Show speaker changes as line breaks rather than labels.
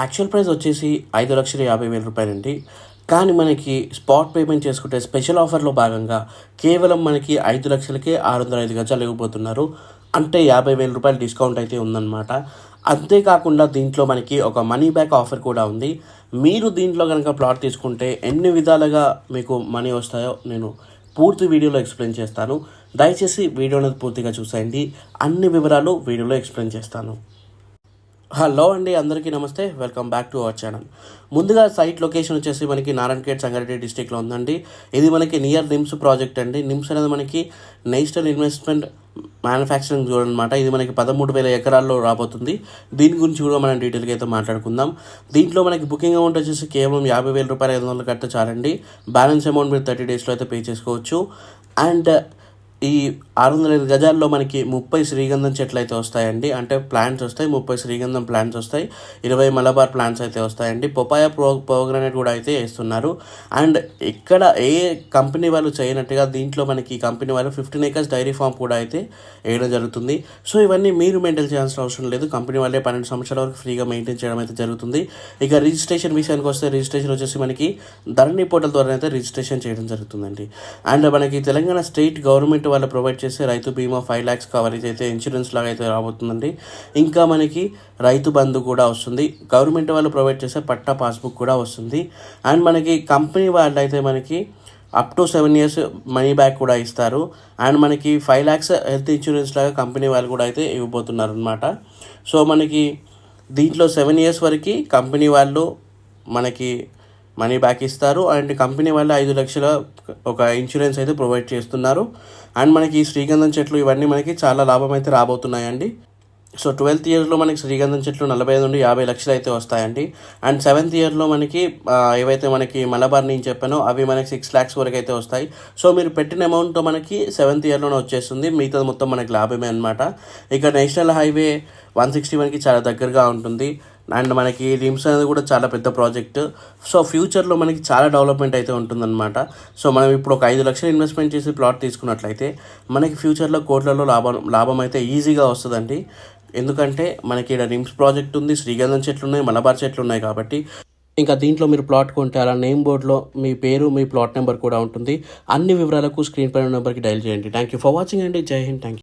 Actual price వచ్చేసి ఐదు లక్షల యాభై వేల రూపాయలండి. కానీ మనకి స్పాట్ పేమెంట్ చేసుకుంటే స్పెషల్ ఆఫర్లో భాగంగా కేవలం మనకి ఐదు లక్షలకే ఆరు వందల ఐదు గజాలు ఇవ్వబోతున్నారు. అంటే యాభై వేల రూపాయలు డిస్కౌంట్ అయితే ఉందన్నమాట. అంతేకాకుండా దీంట్లో మనకి ఒక మనీ బ్యాక్ ఆఫర్ కూడా ఉంది. మీరు దీంట్లో కనుక ప్లాట్ తీసుకుంటే ఎన్ని విధాలుగా మీకు మనీ వస్తాయో నేను పూర్తి వీడియోలో ఎక్స్ప్లెయిన్ చేస్తాను. దయచేసి వీడియోని పూర్తిగా చూసేయండి. అన్ని వివరాలు వీడియోలో ఎక్స్ప్లెయిన్ చేస్తాను. హలో అండి అందరికీ నమస్తే. Welcome back to our channel. ముందుగా సైట్ లొకేషన్ వచ్చేసి మనకి నారాయణఖేడ్ సంగారెడ్డి డిస్టిక్లో ఉందండి. ఇది మనకి నియర్ నిమ్స్ ప్రాజెక్ట్ అండి. నిమ్స్ అనేది మనకి నేషనల్ ఇన్వెస్ట్మెంట్ మ్యానుఫ్యాక్చరింగ్ జోన్ అనమాట ఇది మనకి పదమూడు వేల ఎకరాల్లో రాబోతుంది. దీని గురించి కూడా మనం డీటెయిల్గా అయితే మాట్లాడుకుందాం. దీంట్లో మనకి బుకింగ్ అమౌంట్ వచ్చేసి కేవలం యాభై వేల రూపాయలు ఐదు వందలు కట్ట చాలండి. బ్యాలెన్స్ అమౌంట్ మీరు థర్టీ డేస్లో అయితే పే చేసుకోవచ్చు. అండ్ ఈ ఆరు వందల ఐదు గజాల్లో మనకి ముప్పై శ్రీగంధం చెట్లు అయితే వస్తాయండి. అంటే ప్లాంట్స్ వస్తాయి ముప్పై శ్రీగంధం ప్లాంట్స్ వస్తాయి ఇరవై మలబార్ ప్లాంట్స్ అయితే వస్తాయండి. పొపాయ ప్రో ప్రోగ్రానేట్ కూడా అయితే వేస్తున్నారు. అండ్ ఇక్కడ ఏ కంపెనీ వాళ్ళు చేయనట్టుగా దీంట్లో మనకి కంపెనీ వాళ్ళు ఫిఫ్టీన్ ఏకర్స్ డైరీ ఫామ్ కూడా అయితే వేయడం జరుగుతుంది. సో ఇవన్నీ మీరు మెయింటైన్ చేయాల్సిన అవసరం లేదు. కంపెనీ వాళ్ళే పన్నెండు సంవత్సరాల వరకు ఫ్రీగా మెయింటైన్ చేయడం అయితే జరుగుతుంది. ఇక రిజిస్ట్రేషన్ విషయానికి వస్తే రిజిస్ట్రేషన్ వచ్చేసి మనకి ధరణి పోర్టల్ ద్వారా అయితే రిజిస్ట్రేషన్ చేయడం జరుగుతుందండి. అండ్ మనకి తెలంగాణ స్టేట్ గవర్నమెంట్ వాళ్ళు ప్రొవైడ్ చేసే రైతు బీమా ఫైవ్ ల్యాక్స్ కవరేజ్ అయితే ఇన్సూరెన్స్ లాగా అయితే రాబోతుందండి. ఇంకా మనకి రైతు బంధు కూడా వస్తుంది. గవర్నమెంట్ వాళ్ళు ప్రొవైడ్ చేసే పట్టా పాస్బుక్ కూడా వస్తుంది. అండ్ మనకి కంపెనీ వాళ్ళు అయితే మనకి up to seven years money back కూడా ఇస్తారు. అండ్ మనకి ఫైవ్ ల్యాక్స్ హెల్త్ ఇన్సూరెన్స్ లాగా కంపెనీ వాళ్ళు కూడా అయితే ఇవ్వబోతున్నారు అనమాట సో మనకి దీంట్లో సెవెన్ ఇయర్స్ వరకు కంపెనీ వాళ్ళు మనకి మనీ బ్యాక్ ఇస్తారు. అండ్ కంపెనీ వాళ్ళు ఐదు లక్షల ఒక ఇన్సూరెన్స్ అయితే ప్రొవైడ్ చేస్తున్నారు. అండ్ మనకి ఈ శ్రీగంధం చెట్లు ఇవన్నీ మనకి చాలా లాభం అయితే రాబోతున్నాయండి సో ట్వెల్త్ ఇయర్లో మనకి శ్రీగంధం చెట్లు నలభై నుండి యాభై లక్షలు అయితే వస్తాయండి. అండ్ సెవెంత్ ఇయర్లో మనకి ఏవైతే మనకి మలబార్ నేను చెప్పానో అవి మనకి సిక్స్ ల్యాక్స్ వరకు అయితే వస్తాయి. సో మీరు పెట్టిన అమౌంట్ మనకి సెవెంత్ ఇయర్లోనే వచ్చేస్తుంది. మిగతాది మొత్తం మనకి లాభమే అనమాట ఇక నేషనల్ హైవే వన్ సిక్స్టీ వన్కి చాలా దగ్గరగా ఉంటుంది. అండ్ మనకి రిమ్స్ అనేది కూడా చాలా పెద్ద ప్రాజెక్ట్. సో ఫ్యూచర్లో మనకి చాలా డెవలప్మెంట్ అయితే ఉంటుందన్నమాట. సో మనం ఇప్పుడు ఒక ఐదు లక్షలు ఇన్వెస్ట్మెంట్ చేసి ప్లాట్ తీసుకున్నట్లయితే మనకి ఫ్యూచర్లో కోట్లలో లాభం లాభం అయితే ఈజీగా వస్తుందండి. ఎందుకంటే మనకి ఇక్కడ రిమ్స్ ప్రాజెక్ట్ ఉంది శ్రీగంధం చెట్లు ఉన్నాయి మలబార్ చెట్లు ఉన్నాయి కాబట్టి. ఇంకా దీంట్లో మీరు ప్లాట్ కొంటే అలా నేమ్ బోర్డ్లో మీ పేరు మీ ప్లాట్ నెంబర్ కూడా ఉంటుంది. అన్ని వివరాలకు స్క్రీన్ పైన నెంబర్కి డైల్ చేయండి. థ్యాంక్ యూ ఫర్ వాచింగ్ అండి. జై హింద్. Thank you